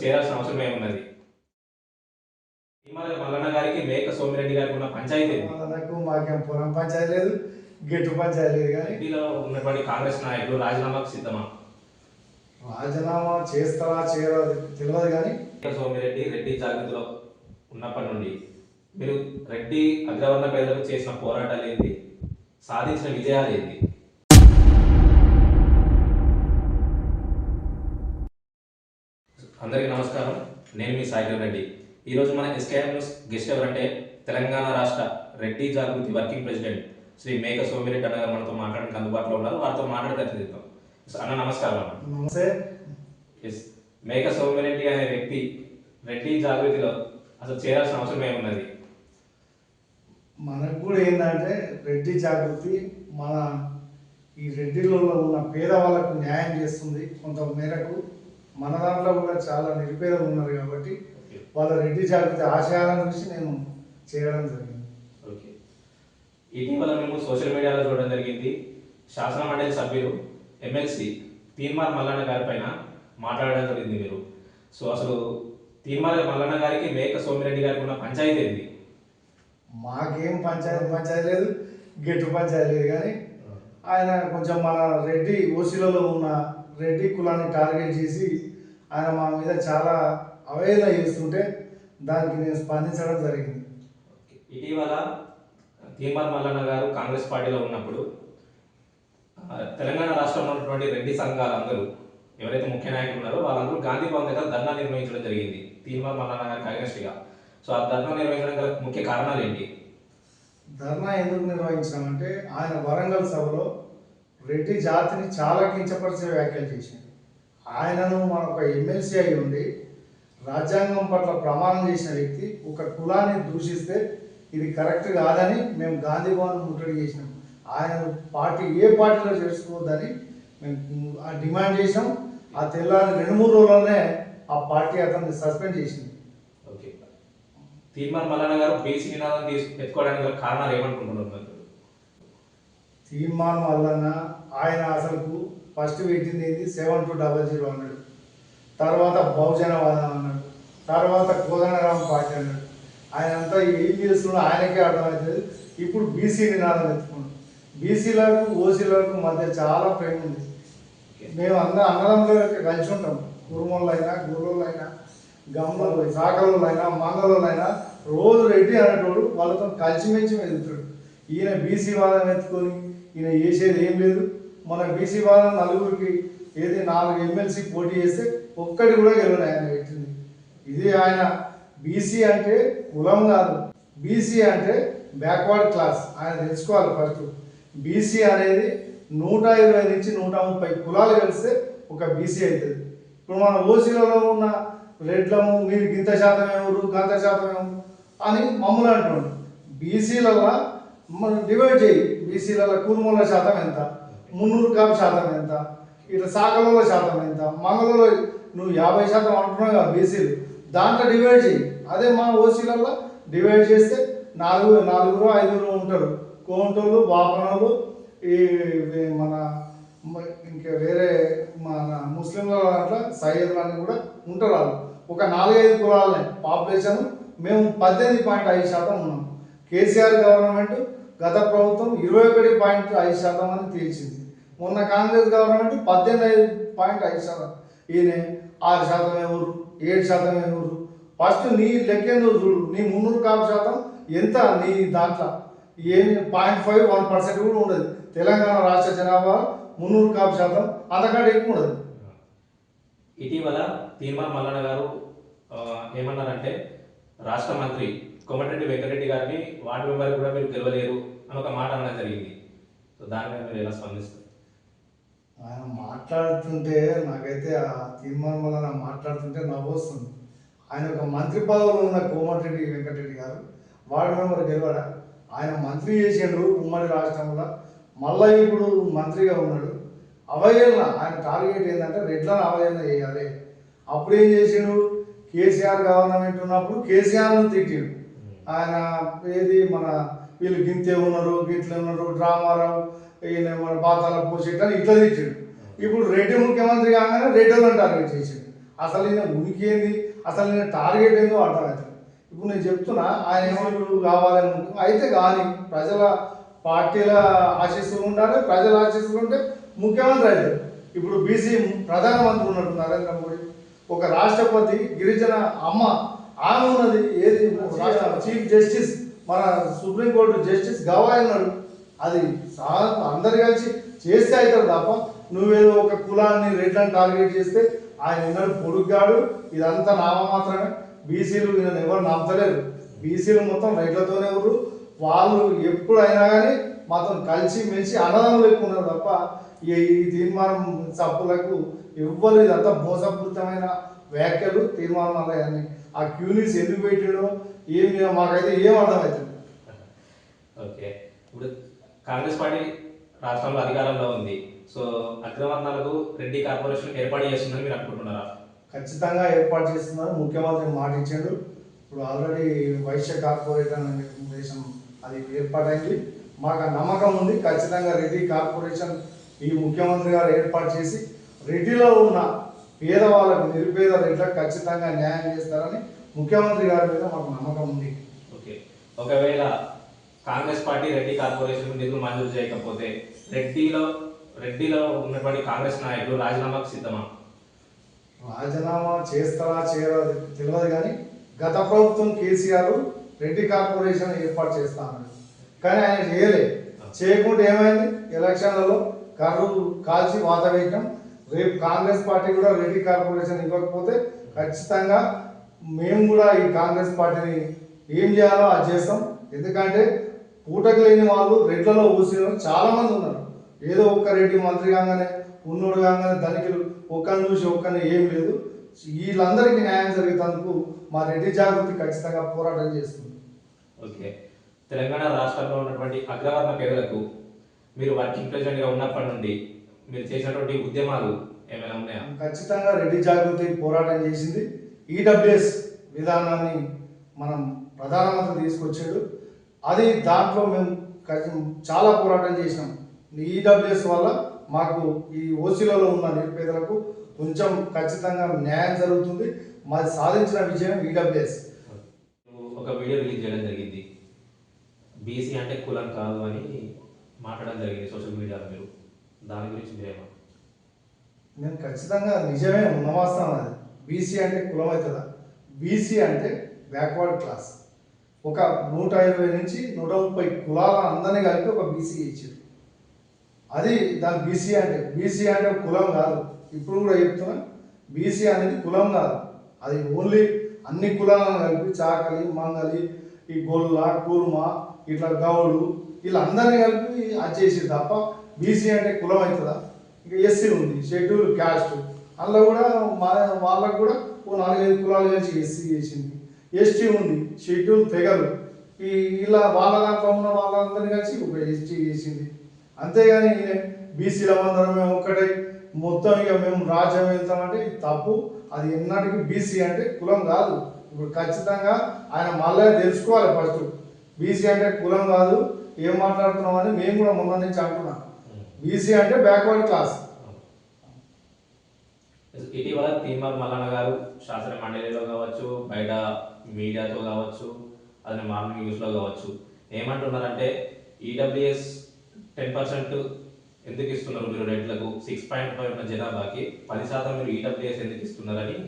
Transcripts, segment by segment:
చేరాల్సిన అవసరం ఏమున్నది? తిరుమల మల్లన్న గారికి మేక సోమిరెడ్డి గారికి ఉన్న పంచాయతీ మాకేం పొలం పంచాయతీ లేదు గెట్టు పంచాయతీ లేదు కానీ ఏపీలో ఉన్నటువంటి కాంగ్రెస్ నాయకులు రాజీనామాకు సిద్ధమా? రాజీనామా చేస్తారా చేయరా తెలియదు కానీ మేక సోమిరెడ్డి రెడ్డి జాగృతిలో ఉన్నప్పటి నుండి మీరు రెడ్డి అగ్రవర్ణ పేదలకు చేసిన పోరాటాలు ఏంటి? సాధించిన విజయాలు ఏంటి? అందరికీ నమస్కారం. నేను మీ సాయిరాం రెడ్డి. ఈరోజు మన ఎస్కేఎం న్యూస్ గెస్ట్ ఎవరంటే తెలంగాణ రాష్ట్ర రెడ్డి జాగృతి వర్కింగ్ ప్రెసిడెంట్ శ్రీ మేక సోమిరెడ్డి అన్న గారు మనతో మాట్లాడడానికి అందుబాటులో ఉన్నారు. వారితో మాట్లాడి ప్రతినిధిద్దాం అన్న నమస్కారం అన్న. నమస్తే. ఎస్ మేక సోమిరెడ్డి అనే వ్యక్తి రెడ్డి జాగృతిలో అసలు చేరాల్సిన అవసరం ఏమున్నది? మనకు కూడా ఏంటంటే రెడ్డి జాగృతి మన ఈ రెడ్డిలలో ఉన్న పేదవాళ్ళకు న్యాయం చేస్తుంది కొంత మేరకు. మన దాంట్లో కూడా చాలా నిరుపేదలు ఉన్నారు కాబట్టి వాళ్ళ రెడ్డి జాగృతి ఆశయాలను చూసి నేను చేయడం జరిగింది. ఓకే. ఇటీవల మేము సోషల్ మీడియాలో చూడడం జరిగింది. శాసన మండలి సభ్యులు ఎమ్మెల్సీ తీన్మార్ మల్లన్న గారి పైన మాట్లాడడం జరిగింది మీరు. సో అసలు తీన్మార్ మల్లన్న గారికి మేక సోమిరెడ్డి గారికి ఉన్న పంచాయతీ ఏంది? మాకేం పంచాయతీ పంచాయతీ లేదు. గెట్టు పంచాయతీ లేదు కానీ ఆయన కొంచెం మన రెడ్డి ఓసీలలో ఉన్న రెడ్డి కులాన్ని టార్గెట్ చేసి ఆయన మా మీద చాలా అవహేళన చేస్తుంటే దానికి నేను స్పందించడం జరిగింది. ఇటీవల తీన్మార్ మల్లన్న గారు కాంగ్రెస్ పార్టీలో ఉన్నప్పుడు తెలంగాణ రాష్ట్రంలో ఉన్నటువంటి రెడ్డి సంఘాలందరూ ఎవరైతే ముఖ్య నాయకులు ఉన్నారో వాళ్ళందరూ గాంధీ భవన్ దగ్గర ధర్నా నిర్వహించడం జరిగింది. తీన్మార్ మల్లన్న గారికి అగనెస్ట్గా సో ఆ ధర్నా నిర్వహించడం గల ముఖ్య కారణాలు ఏంటి? ధర్నా ఎందుకు నిర్వహించామంటే ఆయన వరంగల్ సభలో రెడ్డి జాతిని చాలా కించపరిచే వ్యాఖ్యలు చేసింది ఆయనను మన ఒక ఎమ్మెల్సీ అయి ఉండి రాజ్యాంగం పట్ల ప్రమాణం చేసిన వ్యక్తి ఒక కులాన్ని దూషిస్తే ఇది కరెక్ట్ కాదని మేము గాంధీ భవన్ ముట్టడి చేసినాం. ఆయన పార్టీ ఏ పార్టీలో చేసుకోవద్దని మేము ఆ డిమాండ్ చేసాం ఆ తెల్లారి రెండు మూడు రోజుల్లోనే ఆ పార్టీ అతన్ని సస్పెండ్ చేసింది. ఓకే. తీర్మాన్ మల్లన్న గారు బీసీ నినాదం తీసు పెట్టుకోవడానికి కారణాలు ఏమనుకుంటున్నారు మీరు? వల్లన ఆయన అసలుకు ఫస్ట్ పెట్టింది ఏంది? సెవెన్ టూ డబల్ జీరో అన్నాడు. తర్వాత బహుజనవాదం అన్నాడు. తర్వాత కోదనరామ పార్టీ అన్నాడు. ఆయన అంతా ఏం చేస్తున్నాడు ఆయనకే అర్థమవుతుంది. ఇప్పుడు బీసీ నినాదం ఎత్తుకున్నాడు బీసీలకు ఓసీలకు మధ్య చాలా ప్రేమ ఉంది. మేము అందరం అన్నదమ్ములు కలిసి ఉంటాం. కురుమోళ్ళైనా గురువులైనా గమ్మలు సాకరులైనా అయినా రోజు రెడ్డి అనేటోడు వాళ్ళతో కలిసిమెలిసి ఎదుగుతాడు ఈయన బీసీ వాదం ఎత్తుకొని ఈయన చేసేది ఏం లేదు. మన బీసీ వాళ్ళ నలుగురికి ఏది నాలుగు ఎమ్మెల్సీ పోటీ చేస్తే ఒక్కటి కూడా గెలవడు ఆయన వ్యక్తిని ఇది ఆయన బీసీ అంటే కులం కాదు. బీసీ అంటే బ్యాక్వర్డ్ క్లాస్ ఆయన తెలుసుకోవాలి ఫస్ట్ బీసీ అనేది నూట ఇరవై నుంచి నూట ముప్పై కులాలు కలిస్తే ఒక బీసీ అవుతుంది. ఇప్పుడు మన ఓసీలలో ఉన్న రెడ్లము మీరు గింత శాతం ఎవరు గంత శాతం ఎవరు అని మమ్మల్ని అంటుండు బీసీలలో మనం డివైడ్ చేయి. బీసీలలో కుర్మూల శాతం ఎంత? మున్నూరు కాపు శాతం ఎంత? ఇట్లా సాగలలో శాతం ఎంత? మంగళలో నువ్వు యాభై శాతం అంటున్నావు కదా బీసీలు దాంట్లో డివైడ్ చేయి. అదే మా ఓసీలలో డివైడ్ చేస్తే నాలుగు నాలుగురు ఐదుగురు ఉంటారు. కోంటోళ్ళు బాపనోళ్ళు ఈ ఈ మన ఇంకా వేరే మన ముస్లింల దాంట్లో సయ్యదులు అని కూడా ఉంటారు వాళ్ళు. ఒక నాలుగైదు కులాలనే. పాపులేషన్ మేము పద్దెనిమిది పాయింట్ ఐదు శాతం ఉన్నాం. కేసీఆర్ గవర్నమెంట్ గత ప్రభుత్వం ఇరవై ఒకటి పాయింట్ ఐదు శాతం అని తేల్చింది. మొన్న కాంగ్రెస్ గవర్నమెంట్ పద్దెనిమిది ఐదు పాయింట్ ఐదు శాతం. ఈయన ఆరు శాతం ఎవరు? ఏడు శాతం ఎవరు? ఫస్ట్ నీ లెక్కేందో చూడు. నీ మున్నూరు కాపు శాతం ఎంత? నీ దాంట్లో. ఏమి పాయింట్ ఫైవ్ వన్ పర్సెంట్ కూడా ఉండదు. తెలంగాణ రాష్ట్ర జనాభా మున్నూరు కాపు శాతం అంతకంటే ఎక్కువ ఉండదు. ఇటీవల తీన్మార్ మల్లన్న గారు ఏమన్నారంటే రాష్ట్ర మంత్రి కోమటిరెడ్డి వెంకటరెడ్డి గారిని వార్డు మెంబర్ కూడా మీరు గెలవలేరు అని ఒక మాట అనడం జరిగింది. సో దానిపై మీరు ఎలా స్పందిస్తారు? ఆయన మాట్లాడుతుంటే నాకైతే ఆ తీర్మానం వల్ల నాకు మాట్లాడుతుంటే నవ్వు వస్తుంది ఆయన ఒక మంత్రి పదవిలో ఉన్న కోమటిరెడ్డి వెంకటరెడ్డి గారు వార్డు మెంబర్ గెలవడా? ఆయన మంత్రి చేసాడు ఉమ్మడి రాష్ట్రంలో. మళ్ళీ ఇప్పుడు మంత్రిగా ఉన్నాడు. అవహేళన ఆయన టార్గెట్ ఏంటంటే రెడ్లను అవహేళన చేయాలి. అప్పుడు ఏం చేసాడు? కేసీఆర్ గవర్నమెంట్ ఉన్నప్పుడు కేసీఆర్ను తిట్టిండు. ఆయన ఏది మన వీళ్ళు గింతే ఉన్నారు గిట్ల ఉన్నారు డ్రామారావు ఈయన మన బాతాల పోసేట ఇట్లా తెచ్చాడు ఇప్పుడు రెడ్డి ముఖ్యమంత్రి కాగానే రెడ్డి వాళ్ళని టార్గెట్ చేసాడు. అసలు ఈయన ఉనికి ఏంది అసలు నేను టార్గెట్ ఏందో అర్థమవుతుంది ఇప్పుడు నేను చెప్తున్నా ఆయన ఏమో కావాలని అయితే కానీ ప్రజల పార్టీల ఆశీస్సులు ఉండాలి ప్రజల ఆశీస్సులు ఉంటే ముఖ్యమంత్రి అవుతారు ఇప్పుడు బీసీ ప్రధానమంత్రి ఉన్నట్టు నరేంద్ర మోడీ ఒక రాష్ట్రపతి గిరిజన అమ్మ ఆమె ఉన్నది ఏది రాష్ట్ర చీఫ్ జస్టిస్ మన సుప్రీంకోర్టు జస్టిస్ గవాయ్ ఉన్నాడు అది అందరు కలిసి చేస్తే అవుతారు తప్ప నువ్వేదో ఒక కులాన్ని రెడ్లను టార్గెట్ చేస్తే ఆయన ఉన్నాడు పొడుగ్గాడు ఇదంతా నామమాత్రమే బీసీలు ఈయన ఎవరు నమ్మతలేరు. బీసీలు మొత్తం రెడ్లతోనే ఎవరు వాళ్ళు ఎప్పుడైనా కానీ మాతో కలిసి మెలిసి అన్నదమ్ములు ఎక్కువ ఉన్నారు తప్ప ఈ తీర్మానం సప్పులకు ఎవ్వరు ఇదంతా మోసపూరితమైన వ్యాఖ్యలు తీర్మానం అన్నాయని ఆ క్యూనిస్ ఎందుకు పెట్టాడో ఏం మాకైతే ఏం అర్థమవుతుంది ఓకే. ఇప్పుడు కాంగ్రెస్ పార్టీ రాష్ట్రంలో అధికారంలో ఉంది. సో అగ్రవర్ణాలకు రెడ్డి కార్పొరేషన్ ఏర్పాటు చేస్తుందని మీరు అనుకుంటున్నారా? ఖచ్చితంగా ఏర్పాటు చేస్తున్నారు. ముఖ్యమంత్రి మాట ఇచ్చాడు. ఇప్పుడు ఆల్రెడీ వైశ్య కార్పొరేషన్ అనే దేశం అది ఏర్పాటైంది. మాకు ఆ నమ్మకం ఉంది. ఖచ్చితంగా రెడ్డి కార్పొరేషన్ ఈ ముఖ్యమంత్రి గారు ఏర్పాటు చేసి రెడ్డిలో ఉన్న పేదవాళ్ళకు నిరుపేద రెడ్లకు ఖచ్చితంగా న్యాయం చేస్తారని ముఖ్యమంత్రి గారి మీద మాకు నమ్మకం ఉంది. ఓకే. ఒకవేళ కాంగ్రెస్ పార్టీ రెడ్డి కార్పొరేషన్ నిధులు మంజూరు చేయకపోతే రెడ్డిలో రెడ్డిలో ఉన్నటువంటి కాంగ్రెస్ నాయకులు రాజీనామాకు సిద్ధమా? రాజీనామా చేస్తారా చేయరా తెలియదు కానీ గత ప్రభుత్వం కేసీఆర్ రెడ్డి కార్పొరేషన్ ఏర్పాటు చేస్తా అన్నాడు కానీ ఆయన చేయలే. చేయకుండా ఏమైంది? ఎలక్షన్లలో కర్రు కాల్చి వాత వేయటం రేపు కాంగ్రెస్ పార్టీ కూడా రెడ్డి కార్పొరేషన్ ఇవ్వకపోతే ఖచ్చితంగా మేము కూడా ఈ కాంగ్రెస్ పార్టీని ఏం చేయాలో అది చేస్తాం. ఎందుకంటే పూటకు లేని వాళ్ళు రెడ్లలో ఊసిన చాలామంది చాలా మంది ఉన్నారు. ఏదో ఒక్క రెడ్డి మంత్రి కాగానే ఉన్నోడు కాగానే ధనికులు ఒక్కరిని చూసి ఒక్కరిని ఏం లేదు. వీళ్ళందరికీ న్యాయం జరిగేందుకు మా రెడ్డి జాగృతి ఖచ్చితంగా పోరాటం చేస్తుంది. ఓకే. తెలంగాణ రాష్ట్రంలో ఉన్నటువంటి అగ్రవర్ణ పేదలకు మీరు వర్కింగ్ ప్రెసిడెంట్గా ఉన్నప్పటి నుండి మీరు చేసినటువంటి ఉద్యమాలు ఏమైనా ఉన్నాయా? ఖచ్చితంగా రెడ్డి జాగృతి పోరాటం చేసింది. ఈడబ్ల్యూఎస్ విధానాన్ని మనం ప్రధానమంత్రి తీసుకొచ్చాడు. అది దాంట్లో మేము చాలా పోరాటం చేసినాం. ఈడబ్ల్యూఎస్ వల్ల మాకు ఈ ఓసీలలో ఉన్న నిరుపేదలకు కొంచెం ఖచ్చితంగా న్యాయం జరుగుతుంది. మాది సాధించిన విజయం ఈడబ్ల్యూఎస్. ఒక వీడియో రిలీజ్ చేయడం జరిగింది. బీసీ అంటే కులం కాదు అని మాట్లాడడం జరిగింది సోషల్ మీడియాలో మీరు. దాని గురించి మీరేమో నేను ఖచ్చితంగా నిజమే ఉన్న అది. బీసీ అంటే కులం అవుతుందా బీసీ అంటే బ్యాక్వర్డ్ క్లాస్ ఒక నూట ఇరవై నుంచి నూట ముప్పై కులాల అందరినీ కలిపి ఒక బీసీ ఇచ్చారు. అది దాని బీసీ అంటే బీసీ అంటే కులం కాదు. ఇప్పుడు కూడా చెప్తున్నా బీసీ అనేది కులం కాదు. అది ఓన్లీ అన్ని కులాలను కలిపి చాకలి మంగలి ఈ గొల్ల కూర్మ ఇట్లా గౌడు వీళ్ళందరినీ కలిపి అది చేసి తప్ప బీసీ అంటే కులం అవుతుందా? ఇంకా ఎస్సీ ఉంది షెడ్యూల్ క్యాస్ట్. అందులో కూడా మా వాళ్ళకు కూడా ఓ నాలుగైదు కులాలు కలిసి ఎస్సీ చేసింది. ఎస్టీ ఉంది షెడ్యూల్ తెగలు. ఈ ఇలా వాళ్ళ దాంట్లో ఉన్న వాళ్ళందరినీ కలిసి ఒక ఎస్టీ చేసింది. అంతేగాని బీసీల అందరం మేము ఒక్కటే మొత్తం ఇక మేము రాజ్యం వెళ్తామంటే ఇది తప్పు. అది ఎన్నటికి బీసీ అంటే కులం కాదు. ఇప్పుడు ఖచ్చితంగా ఆయన మళ్ళీ తెలుసుకోవాలి ఫస్ట్. బీసీ అంటే కులం కాదు. ఏం మాట్లాడుతున్నాం అని మేము కూడా మొన్న నుంచి అంటున్నాం బీసీ అంటే బ్యాక్వర్డ్ క్లాస్. ఇటీవల తీన్మార్ మల్లన్న గారు శాసన మండలిలో కావచ్చు బయట మీడియాతో కావచ్చు అది మార్నింగ్ న్యూస్లో కావచ్చు ఏమంటున్నారంటే ఈడబ్ల్యూఎస్ టెన్ పర్సెంట్ ఎందుకు ఇస్తున్నారు మీరు రెడ్లకు సిక్స్ పాయింట్ ఫైవ్ ఉన్న జనాభాకి పది శాతం మీరు ఈడబ్ల్యూఎస్ ఎందుకు ఇస్తున్నారని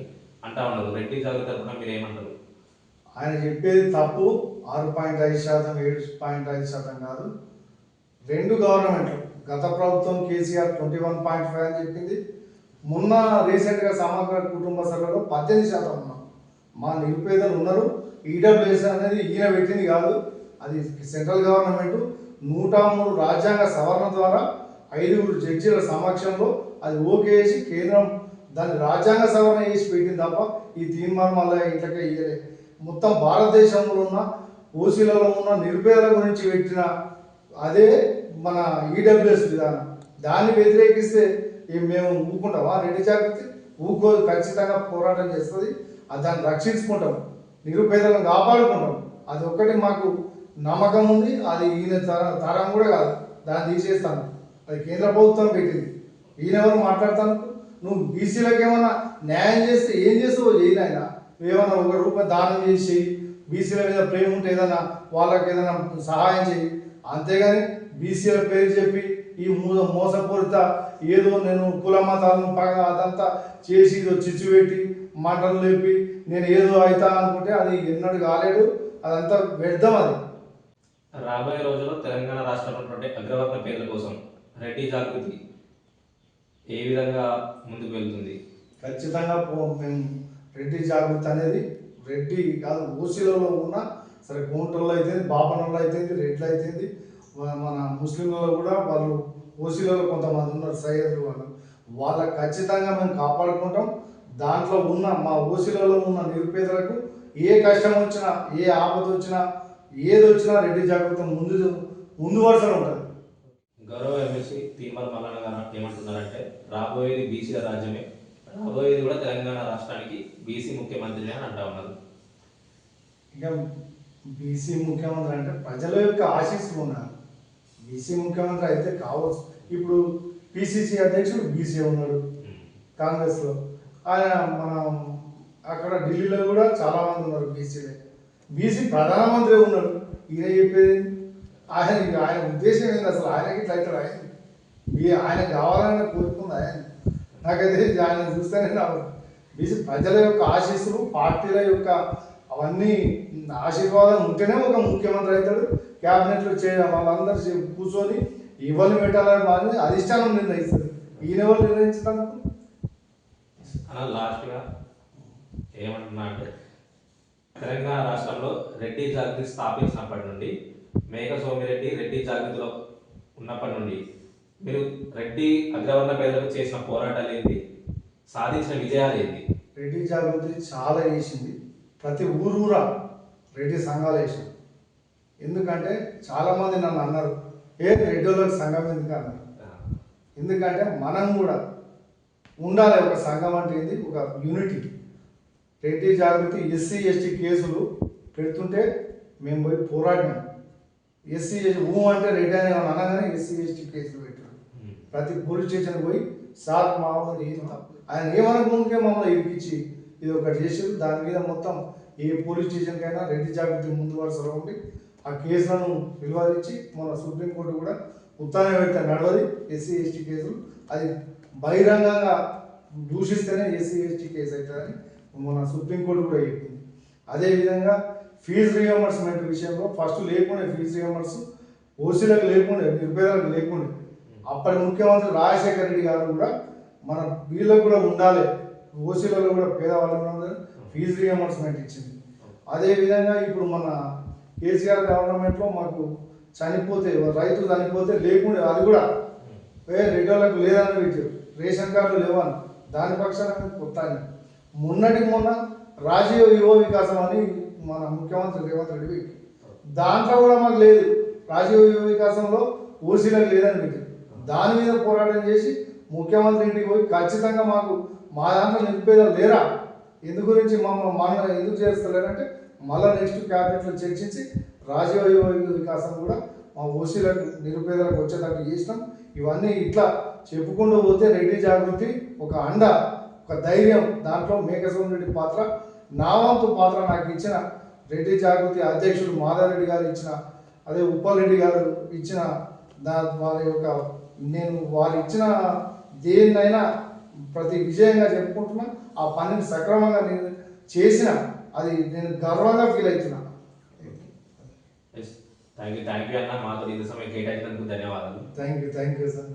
అంటా ఉన్నారు. రెడ్డి జాగ్రత్త తరఫున మీరు ఏమంటారు? ఆయన చెప్పేది తప్పు. ఆరు పాయింట్ ఐదు శాతం ఏడు పాయింట్ ఐదు శాతం కాదు. రెండు గవర్నమెంట్లు. గత ప్రభుత్వం KCR twenty one point five అని చెప్పింది. మొన్న రీసెంట్గా సమగ్ర కుటుంబ సభలో పద్దెనిమిది శాతం ఉన్నాం మా నిరుపేదలు ఉన్నారు. ఈడబ్ల్యూఎస్ అనేది ఈయన పెట్టింది కాదు. అది సెంట్రల్ గవర్నమెంట్. నూట మూడు రాజ్యాంగ సవరణ ద్వారా ఐదుగురు జడ్జీల సమక్షంలో అది ఓకే చేసి కేంద్రం దాన్ని రాజ్యాంగ సవరణ చేసి పెట్టింది తప్ప ఈ తీర్మానం అలా ఇంట్లోకే ఇయ్యలే. మొత్తం భారతదేశంలో ఉన్న ఓసీలలో ఉన్న నిరుపేదల గురించి పెట్టిన అదే మన ఈడబ్ల్యూఎస్ విధానం. దాన్ని వ్యతిరేకిస్తే మేము ఊరుకుంటామా రెడ్డి జాగ్రత్త ఊకో ఖచ్చితంగా పోరాటం చేస్తుంది. అది దాన్ని రక్షించుకుంటాం. నిరుపేదలను కాపాడుకుంటాం. అది ఒక్కటి మాకు నమ్మకం ఉంది. అది ఈయన తర తరం కూడా కాదు. దాన్ని తీసేస్తాను. అది కేంద్ర ప్రభుత్వం పెట్టింది. ఈయన ఎవరు మాట్లాడతాను? నువ్వు బీసీలకు ఏమైనా న్యాయం చేస్తే ఏం చేస్తావు చేయను ఆయన. ఏమైనా ఒక రూపాయి దానం చేసి బీసీల మీద ప్రేమ ఉంటే ఏదైనా వాళ్ళకి ఏదైనా సహాయం చేయి. అంతేగాని బీసీల పేరు చెప్పి ఈ మోస మోసపూరిత ఏదో నేను కుల మతాలను పగ అదంతా చేసి ఇదో చిచ్చు పెట్టి మంటలు లేపి నేను ఏదో అవుతా అనుకుంటే అది ఎన్నడూ కాలేడు. అదంతా వ్యర్థం అది. రాబోయే రోజుల్లో తెలంగాణ రాష్ట్రంలో ఉన్నటువంటి అగ్రవర్ణ పేర్ల కోసం రెడ్డి జాగృతి ఏ విధంగా ముందుకు వెళ్తుంది? ఖచ్చితంగా మేము రెడ్డి జాగృతి అనేది రెడ్డి కాదు ఓసీలలో ఉన్న సరే గుంటల్లో అయితే బాపనల్లో అయితే రెడ్లు అయితే మన ముస్లింలలో కూడా వాళ్ళు ఓసీలలో కొంతమంది ఉన్నారు సయ్యదులు వాళ్ళు. వాళ్ళకి ఖచ్చితంగా మేము కాపాడుకుంటాం. దాంట్లో ఉన్న మా ఓసీలలో ఉన్న నిరుపేదలకు ఏ కష్టం వచ్చినా ఏ ఆపద వచ్చినా ఏది వచ్చినా రెడ్డి జాగృతి ముందు ముందు వరుసలో ఉంటుంది. గౌరవ ఎమ్మెల్సీ తీర్మాల మల్లన్న గారు ఏమంటున్నారంటే రాబోయేది బీసీల రాజ్యమే రాబోయేది కూడా తెలంగాణ రాష్ట్రానికి బీసీ ముఖ్యమంత్రి అని అంటా ఉన్నారు. ఇక బీసీ ముఖ్యమంత్రి అంటే ప్రజల యొక్క ఆశీస్సులు ఉన్నారు. బీసీ ముఖ్యమంత్రి అయితే కావచ్చు. ఇప్పుడు పిసిసి అధ్యక్షుడు బీసీ ఉన్నాడు కాంగ్రెస్లో. ఆయన మన అక్కడ ఢిల్లీలో కూడా చాలామంది ఉన్నారు బీసీలే. బీసీ ప్రధానమంత్రి ఉన్నాడు. ఈయన చెప్పేది ఆయన ఆయన ఉద్దేశం ఏంది అసలు? ఆయనకి ఇట్లా అవుతాడు ఆయన? ఆయన కావాలని కోరుకుంది ఆయన. నాకైతే ఆయన చూస్తేనే నాకు బీసీ ప్రజల యొక్క ఆశీస్సులు పార్టీల యొక్క అవన్నీ ఆశీర్వాదం ఉంటేనే ఒక ముఖ్యమంత్రి అవుతాడు. క్యాబినెట్లో చేయడం వాళ్ళందరూ కూర్చొని ఎవరిని పెట్టాలని మాది అధిష్టానం నిర్ణయిస్తుంది ఈయన ఎవరు నిర్ణయించడానికి అలా లాస్ట్గా ఏమంటున్నా అంటే తెలంగాణ రాష్ట్రంలో రెడ్డి జాగృతి స్థాపించినప్పటి నుండి మేక సోమిరెడ్డి రెడ్డి జాగృతిలో ఉన్నప్పటి నుండి మీరు రెడ్డి అగ్రవర్ణ పేదలకు చేసిన పోరాటాలు ఏంటి? సాధించిన విజయాలు ఏంటి? రెడ్డి జాగృతి చాలా వేసింది ప్రతి ఊరు ఊరా రెడ్డి సంఘాలు వేసాం ఎందుకంటే చాలామంది నన్ను అన్నారు ఏ రెడ్డి వాళ్ళకి సంఘం ఎందుకు అన్నారు? ఎందుకంటే మనం కూడా ఉండాలి ఒక సంఘం అంటే ఏంది? ఒక unity Reddy Jagruthi SC ST కేసులు పెడుతుంటే మేము పోయి పోరాడినాం. ఎస్సీ ఎస్టీ ఊ అంటే రెడ్డి అని అనగానే ఎస్సీ ఎస్టీ కేసులు పెట్టారు. ప్రతి పోలీస్ స్టేషన్ పోయి సార్ మామూలు ఏం ఆయన ఏమనుకుంటే మమ్మల్ని ఇరికిచ్చి ఇది ఒకటి చేసారు దాని మీద మొత్తం ఏ పోలీస్ స్టేషన్కైనా రెడ్డి జాగృతి ముందు వరుసలో ఉండి ఆ కేసులను విలువరించి మన సుప్రీంకోర్టు కూడా ఉత్తాన పెడితే నడవది ఎస్సీ ఎస్టీ కేసులు. అది బహిరంగంగా దూషిస్తేనే ఎస్సీ ఎస్టీ కేసు అవుతుందని మన సుప్రీంకోర్టు కూడా చెప్పింది. అదేవిధంగా ఫీజు రియంబర్స్మెంట్ విషయంలో ఫస్ట్ లేకుండే ఫీజు రియంబర్స్ ఓసీలకు లేకుండే నిర్భయాలకు లేకుండే. అప్పటి ముఖ్యమంత్రి రాజశేఖర రెడ్డి గారు కూడా మన వీళ్ళకు కూడా ఉండాలి. ఓసీలలో కూడా పేదవాళ్ళు ఫీజు రియంబర్స్మెంట్ ఇచ్చింది. అదేవిధంగా ఇప్పుడు మన కేసీఆర్ గవర్నమెంట్లో మాకు చనిపోతే రైతు చనిపోతే లేకుండా అది కూడా ఏ రెడ్డిలకు లేదని పెట్టారు రేషన్ కార్డులు లేవని. దాని పక్షాన మేము కొత్త మొన్నటికి మొన్న రాజీవ్ యువ వికాసం అని మన ముఖ్యమంత్రి రేవంత్ రెడ్డి దాంట్లో కూడా మాకు లేదు. రాజీవ్ యువ వికాసంలో ఓసీలకు లేదని పెట్టారు దాని మీద పోరాటం చేసి ముఖ్యమంత్రి ఇంటికి పోయి ఖచ్చితంగా మాకు మా దాంట్లో నిరుపేదలు లేరా? ఎందు గురించి మమ్మల్ని మన ఎందుకు చేస్తలేరంటే మళ్ళీ నెక్స్ట్ క్యాబినెట్లో చర్చించి రాజీవ్ వికాసం కూడా మా ఓసీలకు నిరుపేదలకు వచ్చేటట్టు చేసినాం. ఇవన్నీ ఇట్లా చెప్పుకుంటూ పోతే రెడ్డి జాగృతి ఒక అండ ఒక ధైర్యం. దాంట్లో మేఘస్వామి రెడ్డి పాత్ర నా వంతు పాత్ర నాకు ఇచ్చిన రెడ్డి జాగృతి అధ్యక్షుడు మాధారెడ్డి గారు ఇచ్చిన అదే ఉప్పలరెడ్డి గారు ఇచ్చిన దా వారి యొక్క నేను వారు ఇచ్చిన దేన్నైనా ప్రతి విజయంగా చెప్పుకుంటున్నా ఆ పనిని సక్రమంగా నేను చేసిన అది నేను గర్వంగా ఫీల్ అవుతున్నా. థ్యాంక్ యూ థ్యాంక్ యూ అన్న మాతో ఇంత సమయం కేటాయించినందుకు ధన్యవాదాలు. Thank you thank you sir